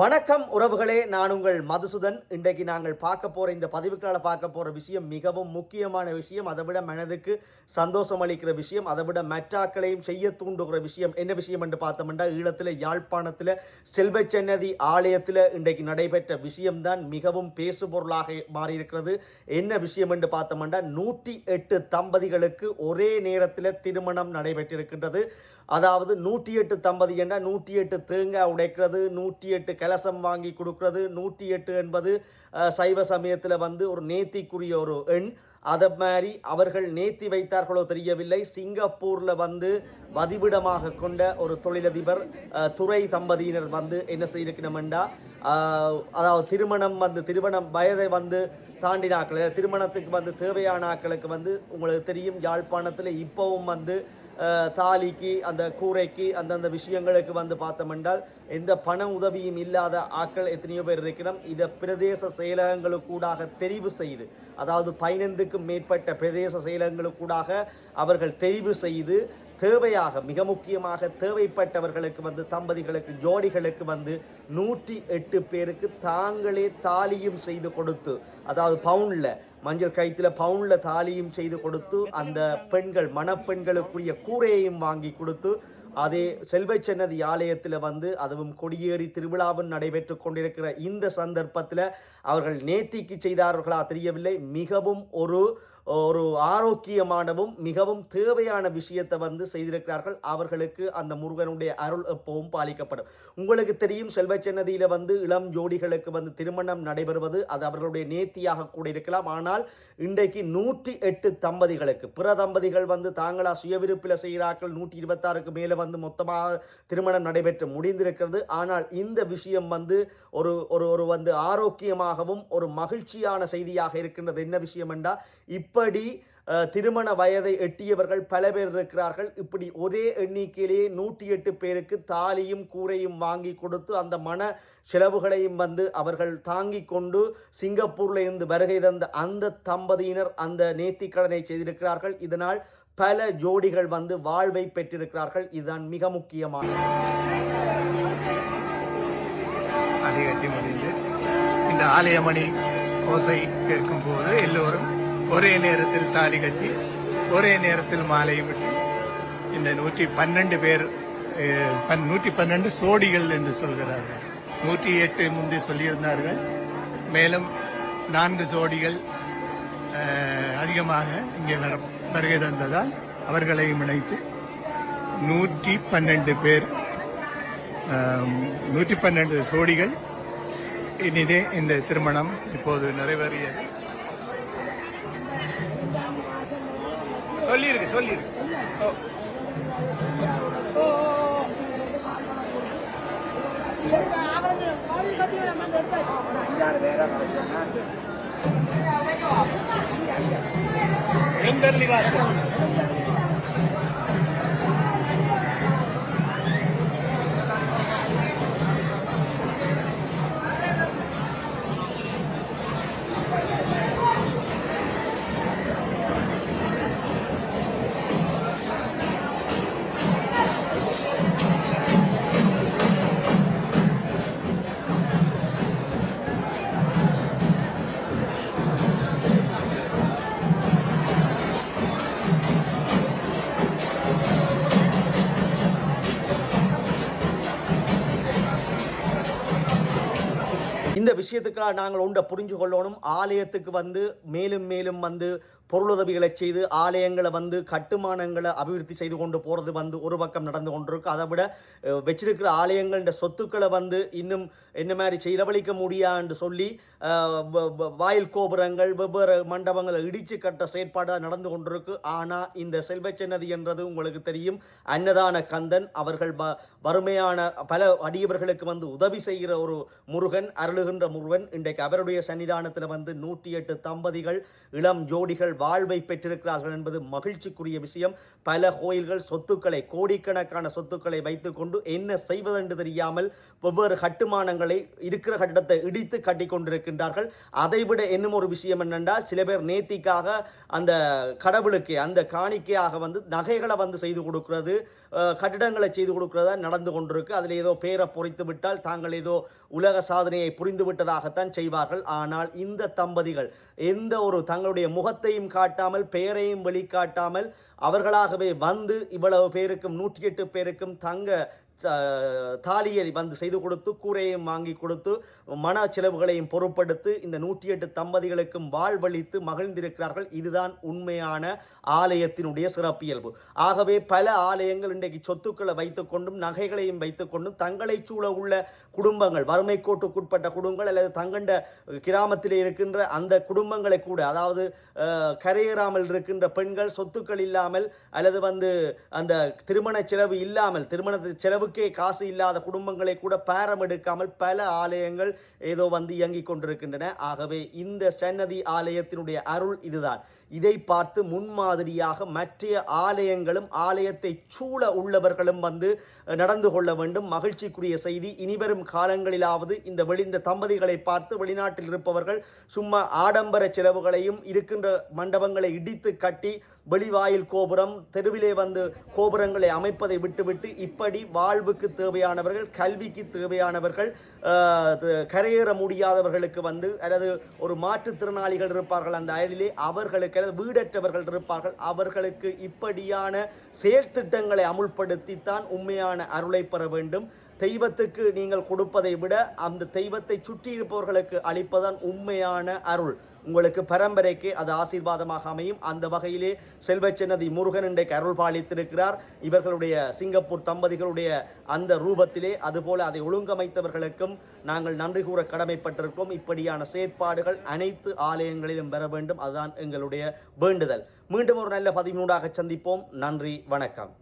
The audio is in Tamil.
வணக்கம் உறவுகளே நான் உங்கள் மதுசூதன். இன்றைக்கு நாங்கள் பார்க்க போகிற இந்த பதிவுக்களால் பார்க்க போகிற விஷயம் மிகவும் முக்கியமான விஷயம். அதை விட மனதுக்கு சந்தோஷம் அளிக்கிற விஷயம் அதை விட மற்றாக்களையும் செய்ய தூண்டுகிற விஷயம். என்ன விஷயம் என்று பார்த்தோம்னா ஈழத்தில் யாழ்ப்பாணத்தில் செல்வச்சன்னதி ஆலயத்தில் இன்றைக்கு நடைபெற்ற விஷயம்தான் மிகவும் பேசுபொருளாக மாறியிருக்கிறது. என்ன விஷயம் என்று பார்த்தோம்னா நூற்றி எட்டு தம்பதிகளுக்கு ஒரே நேரத்தில் திருமணம் நடைபெற்றிருக்கின்றது. அதாவது நூற்றி எட்டு தம்பதி என்றால் நூற்றி எட்டு தேங்காய் உடைக்கிறது நூற்றி எட்டு கலசம் வாங்கி கொடுக்கறது. நூற்றி எட்டு என்பது சைவ சமயத்தில் வந்து ஒரு நேர்த்திக்குரிய ஒரு எண். அதை மாதிரி அவர்கள் நேர்த்தி வைத்தார்களோ தெரியவில்லை. சிங்கப்பூரில் வந்து வதிவிடமாக கொண்ட ஒரு தொழிலதிபர் துறை தம்பதியினர் வந்து என்ன செய்திருக்கணுமெண்டா அதாவது திருமணம் வந்து திருமணம் வயதை வந்து தாண்டினாக்கள் திருமணத்துக்கு வந்து தேவையான ஆக்களுக்கு வந்து உங்களுக்கு தெரியும் யாழ்ப்பாணத்தில் இப்போவும் வந்து தாலிக்கு அந்த கூரைக்கு அந்தந்த விஷயங்களுக்கு வந்து பார்த்தோமென்றால் எந்த பண உதவியும் இல்லாத ஆட்கள் எத்தனையோ பேர் இருக்கிறோம் இதை பிரதேச செயலகங்களுக்கூடாக தெரிவு செய்து அதாவது பதினைந்துக்கும் மேற்பட்ட பிரதேச செயலகங்களுக்கூடாக அவர்கள் தெரிவு செய்து தேவையாக மிக முக்கியமாக தேவைப்பட்டவர்களுக்கு வந்து தம்பதிகளுக்கு ஜோடிகளுக்கு வந்து நூற்றி எட்டு பேருக்கு தாங்களே தாலியும் செய்து கொடுத்து அதாவது பவுனில் மஞ்சள் கயிற்றுல பவுனில் தாலியும் செய்து கொடுத்து அந்த பெண்கள் மணப்பெண்களுக்குரிய கூரையையும் வாங்கி கொடுத்து அதே செல்வச்சன்னதி ஆலயத்தில் வந்து அதுவும் கொடியேறி திருவிழாவும் நடைபெற்று கொண்டிருக்கிற இந்த சந்தர்ப்பத்தில் அவர்கள் நேத்திக்கு செய்தார்களா தெரியவில்லை. மிகவும் ஒரு ஒரு ஆரோக்கியமானவும் மிகவும் தேவையான விஷயத்தை வந்து செய்திருக்கிறார்கள். அவர்களுக்கு அந்த முருகனுடைய அருள் எப்பவும் பாலிக்கப்படும். உங்களுக்கு தெரியும் செல்வச்சன்னதியில் வந்து இளம் ஜோடிகளுக்கு வந்து திருமணம் நடைபெறுவது அது அவர்களுடைய நேர்த்தியாக கூட இருக்கலாம். ஆனால் இன்றைக்கு நூற்றி எட்டு தம்பதிகளுக்கு பிற தம்பதிகள் வந்து தாங்களா சுயவிருப்பில் செய்கிறார்கள். நூற்றி இருபத்தாறுக்கு மேலே வந்து மொத்தமாக திருமணம் நடைபெற்று முடிந்திருக்கிறது. ஆனால் இந்த விஷயம் வந்து ஒரு ஒரு ஒரு வந்து ஆரோக்கியமாகவும் ஒரு மகிழ்ச்சியான செய்தியாக இருக்கின்றது. என்ன விஷயம் என்றால் இப்படி திருமண வயதை எட்டியவர்கள் பல பேர் இருக்கிறார்கள். இப்படி ஒரே எண்ணிக்கையிலேயே நூற்றி எட்டு பேருக்கு தாலியும் கூரையும் வாங்கி கொடுத்து அந்த மன செலவுகளையும் வந்து அவர்கள் தாங்கிக் கொண்டு சிங்கப்பூர்ல இருந்து வருகை தந்த அந்த தம்பதியினர் அந்த நேர்த்திக்கடனை செய்திருக்கிறார்கள். இதனால் பல ஜோடிகள் வந்து வாழ்வை பெற்றிருக்கிறார்கள். இதுதான் மிக முக்கியமான. முடிந்து இந்த ஆலயமணி ஓசை கேட்கும்போது எல்லோரும் ஒரே நேரத்தில் தாலி கட்டி ஒரே நேரத்தில் மாலையும் விட்டு இந்த நூற்றி பன்னெண்டு பேர் பன்- நூற்றி பன்னெண்டு சோடிகள் என்று சொல்கிறார்கள். நூற்றி எட்டு முந்தி சொல்லியிருந்தார்கள். மேலும் நான்கு சோடிகள் அதிகமாக இங்கே வர வருகை தந்ததால் அவர்களையும் இணைத்து நூற்றி பன்னெண்டு பேர் நூற்றி பன்னெண்டு சோடிகள். இனிதே இந்த திருமணம் இப்போது நிறைவேறியது. சொல்லியிருக்கு சொல்லியிருக்கு ஓ. விஷயத்துக்காக நாங்கள் உண்டை புரிஞ்சு கொள்ளணும் ஆலயத்துக்கு வந்து மேலும் மேலும் வந்து பொருளுதவிகளை செய்து ஆலயங்களை வந்து கட்டுமானங்களை அபிவிருத்தி செய்து கொண்டு போகிறது வந்து ஒரு பக்கம் நடந்து கொண்டிருக்கு. அதை விட வச்சிருக்கிற ஆலயங்கள சொத்துக்களை வந்து இன்னும் என்ன மாதிரி செலவழிக்க முடியான்னு சொல்லி வ- வ- வாயில் கோபுரங்கள் வெவ்வேறு மண்டபங்களை இடித்து கட்ட செயற்பாடாக நடந்து கொண்டிருக்கு. ஆனால் இந்த செல்வச்சன்னதி என்றது உங்களுக்கு தெரியும். அன்னதான கந்தன் அவர்கள் வ- வறுமையான பல அடியவர்களுக்கு வந்து உதவி செய்கிற ஒரு முருகன் அருளுகின்ற முருகன். இன்றைக்கு அவருடைய சன்னிதானத்தில் வந்து நூற்றி எட்டு தம்பதிகள் இளம் ஜோடிகள் வாழ்வை பெற்றிருக்கிறார்கள் என்பது மகிழ்ச்சிக்குரிய விஷயம். பல கோயில்கள் சொத்துக்களை கோடிக்கணக்கான சொத்துக்களை வைத்துக்கொண்டு என்ன செய்வதென்று தெரியாமல் வெவ்வேறு கட்டுமானங்களை இருக்கிற கட்டிடத்தை இடித்து கட்டி கொண்டிருக்கின்றார்கள் அதைவிட இன்னும் ஒரு விஷயம் என்னென்றால் சில பேர் நேர்த்திக்காக அந்த கடவுளுக்கு அந்த காணிக்கையாக வந்து நகைகளை வந்து செய்து கொடுக்கிறது கட்டிடங்களை செய்து கொடுக்கிறதா நடந்து கொண்டிருக்கு. அதில் ஏதோ பேரை பொறித்து விட்டால் தாங்கள் ஏதோ உலக சாதனையை புரிந்து விட்டதாகத்தான் செய்வார்கள். ஆனால் இந்த தம்பதிகள் எந்த ஒரு தங்களுடைய முகத்தையும் காட்டாமல் பெயரையும் வெளிக்காட்டாமல் அவர்களாகவே வந்து இவ்வளவு பேருக்கும் நூற்றி எட்டு பேருக்கும் தங்க தாலியை வந்து செய்து கொடுத்து கூரையும் வாங்கி கொடுத்து மன செலவுகளையும் பொருட்படுத்து இந்த நூற்றி எட்டு தம்பதிகளுக்கும் வாழ்வளித்து மகிழ்ந்திருக்கிறார்கள். இதுதான் உண்மையான ஆலயத்தினுடைய சிறப்பியல்பு. ஆகவே பல ஆலயங்கள் இன்றைக்கு சொத்துக்களை வைத்துக்கொண்டும் நகைகளையும் வைத்துக்கொண்டும் தங்களை சூழ உள்ள குடும்பங்கள் வறுமை கோட்டுக்குட்பட்ட குடும்பங்கள் அல்லது தங்கண்ட கிராமத்தில் இருக்கின்ற அந்த குடும்பங்களை கூட அதாவது கரையேறாமல் இருக்கின்ற பெண்கள் சொத்துக்கள் இல்லாமல் அல்லது வந்து அந்த திருமண செலவு இல்லாமல் திருமண செலவுக்கே காசு இல்லாத குடும்பங்களை கூட பேரம் எடுக்காமல் பல ஆலயங்கள் ஏதோ வந்து இயங்கிக் கொண்டிருக்கின்றன. ஆகவே இந்த சன்னதி ஆலயத்தினுடைய அருள் இதுதான். இதை பார்த்து முன்மாதிரியாக மற்ற ஆலயங்களும் ஆலயத்தை சூழ உள்ளவர்களும் வந்து நடந்து கொள்ள வேண்டும். மகிழ்ச்சிக்குரிய செய்தி இனிவரும் காலங்களிலாவது இந்த வெளிந்த தம்பதிகளை பார்த்து வெளிநாட்டில் இருப்பவர்கள் சும்மா ஆடம்பர செலவுகளையும் இருக்கின்ற மண்டபங்களை இடித்து கட்டி வெளிவாயில் கோபுரம் தெருவிலே வந்து கோபுரங்களை அமைப்பதை விட்டுவிட்டு இப்படி வா வாழ்வுக்கு தேவையானவர்கள் கல்விக்கு தேவையானவர்கள் கரையேற முடியாதவர்களுக்கு வந்து அல்லது ஒரு மாற்றுத்திறனாளிகள் இருப்பார்கள் அந்த அயலிலே அவர்களுக்கு அல்லது வீடற்றவர்கள் இருப்பார்கள் அவர்களுக்கு இப்படியான செயல் திட்டங்களை அமுல்படுத்தித்தான் உண்மையான அருளை பெற வேண்டும். தெய்வத்துக்கு நீங்கள் கொடுப்பதை விட அந்த தெய்வத்தை சுற்றி இருப்பவர்களுக்கு அளிப்பதன் உண்மையான அருள். உங்களுக்கு பரம்பரைக்கு அது ஆசீர்வாதமாக அமையும். அந்த வகையிலே செல்வச்சன்னதி முருகன் இன்றைக்கு அருள் பாலித்திருக்கிறார். இவர்களுடைய சிங்கப்பூர் தம்பதிகளுடைய அந்த ரூபத்திலே அதுபோல அதை ஒழுங்கமைத்தவர்களுக்கும் நாங்கள் நன்றி கூற கடமைப்பட்டிருக்கோம் இப்படியான செயற்பாடுகள் அனைத்து ஆலயங்களிலும் பெற வேண்டும். அதுதான் எங்களுடைய வேண்டுதல். மீண்டும் ஒரு நல்ல பதிமூடாக சந்திப்போம். நன்றி வணக்கம்.